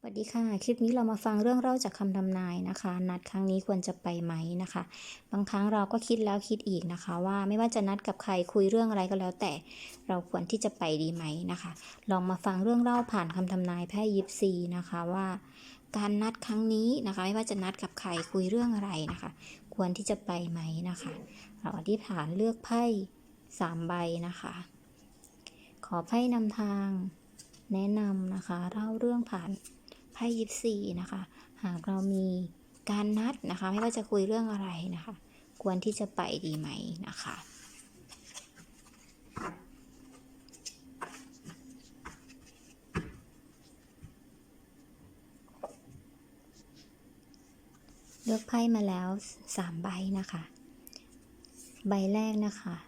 สวัสดีค่ะ คลิปนี้เรามาฟังเรื่องเล่าจากคำทำนายนะคะ นัดครั้งนี้ควรจะไปไหมนะคะ บางครั้งเราก็คิดแล้วคิดอีกนะคะ ว่าไม่ว่าจะนัดกับใครคุยเรื่องอะไรก็แล้ว แต่เราควรที่จะไปดีไหมนะคะ ลองมาฟังเรื่องเล่าผ่านคำทำนายไพ่ยิปซีนะคะว่า การนัดครั้งนี้นะคะ ไม่ว่าจะนัดกับใครคุยเรื่องอะไรนะคะ ควรที่จะไปไหมนะคะ เราอธิษฐานเลือกไพ่สามใบนะคะ ขอไพ่นำทาง แนะนำนะคะเล่าเรื่องผ่าน ไพ่ยิปซีนะคะ หากเรามีการนัดนะคะ ไม่ว่าจะคุยเรื่องอะไรนะคะ ควรที่จะไปดีไหมนะคะเลือกไพ่มาแล้วสามใบนะคะ ใบแรกนะคะ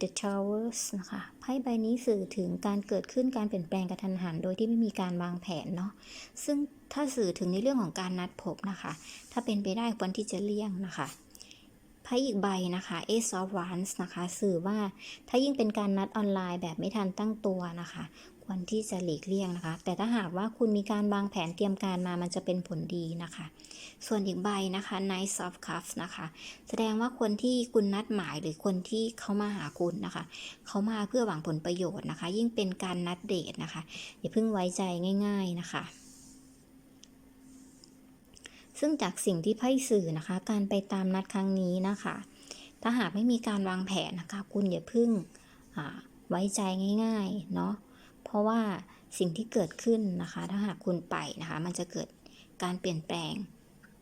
The Towers นะคะไพ่ใบนี้สื่อถึงการเกิดขึ้นการเปลี่ยนแปลงกระทันหัน โดยที่ไม่มีการวางแผนเนาะซึ่งถ้าสื่อถึงในเรื่องของการนัดพบนะคะ ถ้าเป็นไปได้ควรที่จะเลี่ยงนะคะไพ่อีกใบนะคะ Ace of Wands นะคะ สื่อว่าถ้ายิ่งเป็นการนัดออนไลน์แบบไม่ทันตั้งตัวนะคะ ควรที่จะหลีกเลี่ยงนะคะ แต่ถ้าหากว่าคุณมีการวางแผนเตรียมการมามันจะเป็นผลดีนะคะ ส่วนอีกใบนะคะ Knight of Cups นะคะ แสดงว่าคนที่คุณนัดหมายหรือคนที่เขามาหาคุณนะคะ เขามาเพื่อหวังผลประโยชน์นะคะ ยิ่งเป็นการนัดเดทนะคะ อย่าเพิ่งไว้ใจง่าย ๆนะคะซึ่งจากสิ่งที่ไพ่สื่อนะคะ การไปตามนัดครั้งนี้นะคะ ถ้าหากไม่มีการวางแผนนะคะ คุณอย่าเพิ่งไว้ใจง่าย ๆ เนาะ เพราะว่าสิ่งที่เกิดขึ้นนะคะ ถ้าหากคุณไปนะคะ มันจะเกิดการเปลี่ยนแปลง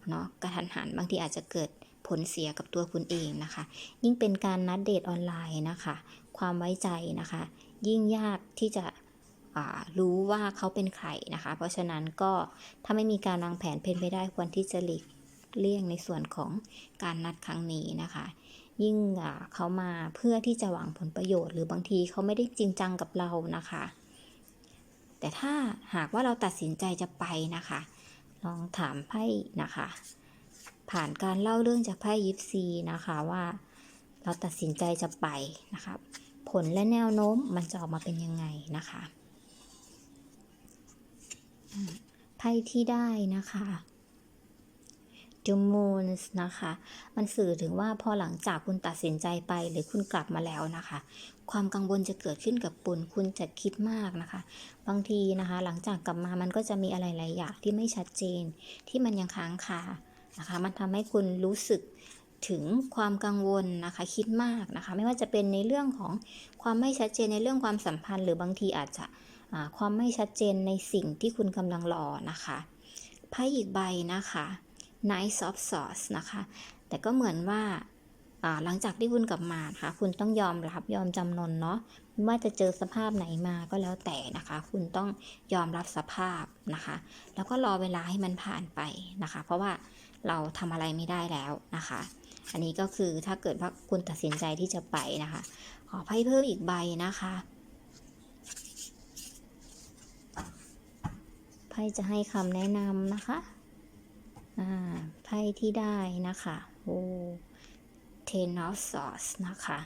เนาะกระทันหันบางทีอาจจะเกิดผลเสียกับตัวคุณเองนะคะ ยิ่งเป็นการนัดเดทออนไลน์นะคะ ความไว้ใจนะคะ ยิ่งยากที่จะรู้ว่าเขาเป็นใครนะคะ เพราะฉะนั้นก็ถ้าไม่มีการวางแผนเป็นไปได้ควรที่จะหลีกเลี่ยงในส่วนของการนัดครั้งนี้นะคะ ยิ่งเขามาเพื่อที่จะหวังผลประโยชน์ หรือบางทีเขาไม่ได้จริงจังกับเรานะคะ แต่ถ้าหากว่าเราตัดสินใจจะไปนะคะ ลองถามไพ่นะคะ ผ่านการเล่าเรื่องจากไพ่ยิปซีนะคะว่าเราตัดสินใจจะไปนะคะผลและแนวโน้มมันจะออกมาเป็นยังไงนะคะไพ่ที่ได้นะคะ The Moon นะคะ มันสื่อถึงว่าพอหลังจากคุณตัดสินใจไปหรือคุณกลับมาแล้วนะคะ ความกังวลจะเกิดขึ้นกับคุณคุณจะคิดมากนะคะ บางทีนะคะ หลังจากกลับมามันก็จะมีอะไรหลายอย่างที่ไม่ชัดเจน ที่มันยังค้างคานะคะ มันทำให้คุณรู้สึกถึงความกังวลนะคะคิดมากนะคะ ไม่ว่าจะเป็นในเรื่องของความไม่ชัดเจนในเรื่องความสัมพันธ์ หรือบางทีอาจจะความไม่ชัดเจนในสิ่งที่คุณกำลังรอนะคะไพ่อีกใบนะคะ Nice of Swords นะคะ แต่ก็เหมือนว่าหลังจากที่คุณกลับมาค่ะคุณต้องยอมรับยอมจำนนเนาะไม่ว่าจะเจอสภาพไหนมาก็แล้วแต่นะคะ คุณต้องยอมรับสภาพนะคะ แล้วก็รอเวลาให้มันผ่านไปนะคะ เพราะว่าเราทำอะไรไม่ได้แล้วนะคะ อันนี้ก็คือถ้าเกิดว่าคุณตัดสินใจที่จะไปนะคะ ขอไพ่เพิ่มอีกใบนะคะไพ่จะให้คำแนะนำนะคะ ไพ่ที่ได้นะคะโอ้ ten of swords นะคะ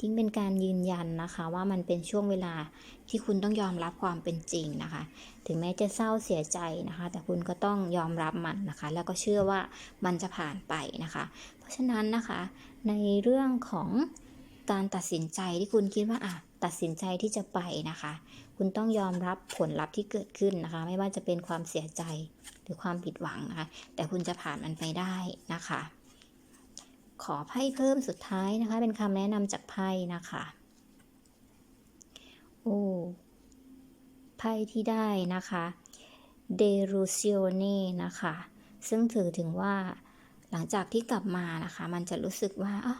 ยิ่งเป็นการยืนยันนะคะว่ามันเป็นช่วงเวลาที่คุณต้องยอมรับความเป็นจริงนะคะ ถึงแม้จะเศร้าเสียใจนะคะ แต่คุณก็ต้องยอมรับมันนะคะ แล้วก็เชื่อว่ามันจะผ่านไปนะคะ เพราะฉะนั้นนะคะในเรื่องของ การตัดสินใจที่คุณคิดว่าอะตัดสินใจที่จะไปนะคะ คุณต้องยอมรับผลลัพธ์ที่เกิดขึ้นนะคะ ไม่ว่าจะเป็นความเสียใจหรือความผิดหวังนะคะ แต่คุณจะผ่านมันไปได้นะคะ ขอไพ่เพิ่มสุดท้ายนะคะ เป็นคำแนะนำจากไพ่นะคะโอ้ไพ่ที่ได้นะคะเดรูซิโอเน่นะคะ ซึ่งถือถึงว่าหลังจากที่กลับมานะคะ มันจะรู้สึกว่าอ๋อ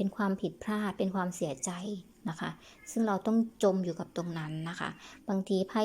เป็นความผิดพลาด เป็นความเสียใจนะคะ ซึ่งเราต้องจมอยู่กับตรงนั้นนะคะ บางทีไพ่